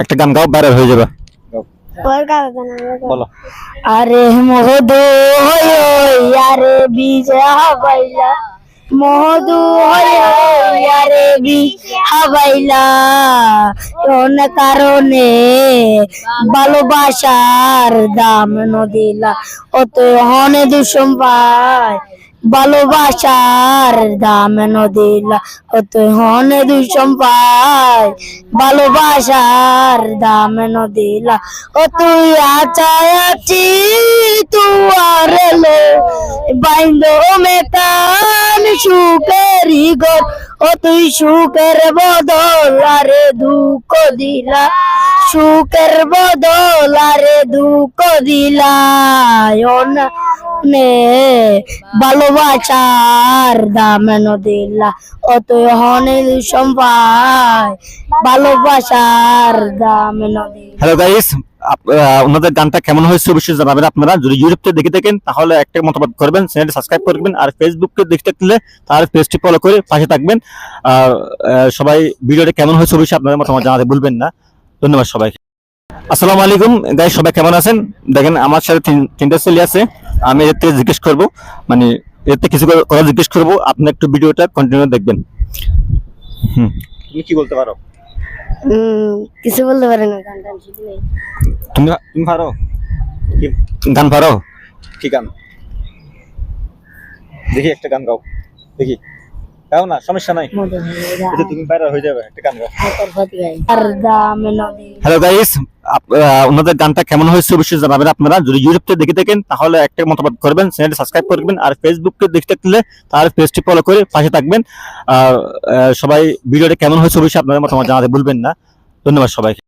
একটা গান গাও বাইরে হয়ে যাবে। বলো। আরে মহদু হই আরে বিজে হাবাইলা। মহদু হই আরে হাবাইলা। কোন কারণে ভালোবাসার দাম নদিলা। অত হনে দুষম পায় ভালোবাসার দাম নদিলা অত হনে দুষম পায় ভালোবাসার দাম নদিলা ও তুই আচায়াচি তুয়ার লো বাইন্দ মেতান সুখেরি গর ও তুই সুখের বদল আরে দুঃখ দিলা। সুখের বদল আরে দুঃখ দিলা না। ভালোবাসার দাম দিলা ও তুই হনে সম্পায় ভালোবাসার দাম হ্যালো গাইস ওনাদের গানটা কেমন হয়েছে অবশ্যই জানাবেন আপনারা। যদি ইউটিউব থেকে দেখে থাকেন, তাহলে একটা মতামত করবেন, চ্যানেলটি সাবস্ক্রাইব করবেন, আর ফেসবুকে দেখতে থাকলে তার পেজটি ফলো করে পাশে থাকবেন। আর সবাই ভিডিওটা কেমন হয়েছে অবশ্যই আপনাদের মতামত জানাতে ভুলবেন না। ধন্যবাদ সবাইকে। আসসালামু আলাইকুম। গাইস সবাই কেমন আছেন? দেখেন আমার সাথে তিন- তিনটা ছেলে আছে। আমি এর থেকে জিজ্ঞেস করব। মানে এর থেকে কিছু করে- কথা জিজ্ঞেস করব। আপনি একটু ভিডিওটা কন্টিনিউ দেখবেন। হুম। তুমি কি বলতে পারো? কিছু বলতে পারে না গান টান শিখি নাই। তুমি তুমি পারো? কি গান পারো? কি গান? দেখি একটা গান গাও। দেখি। গাও না সমস্যা নাই। যে তুমি বাইরে হয়ে যাবে একটা গান হ্যালো গাইস ওনাদের গানটা কেমন হয়েছে অবশ্যই জানাবেন আপনারা। যদি ইউটিউব থেকে দেখে থাকেন তাহলে একটা মতামত করবেন চ্যানেলটি সাবস্ক্রাইব করবেন আর ফেসবুককে দেখতে থাকলে তার পেজটি ফলো করে পাশে থাকবেন। আর আহ, সবাই ভিডিওটা কেমন হয়েছে অবশ্যই আপনাদের মতামত জানাতে ভুলবেন না। ধন্যবাদ সবাইকে।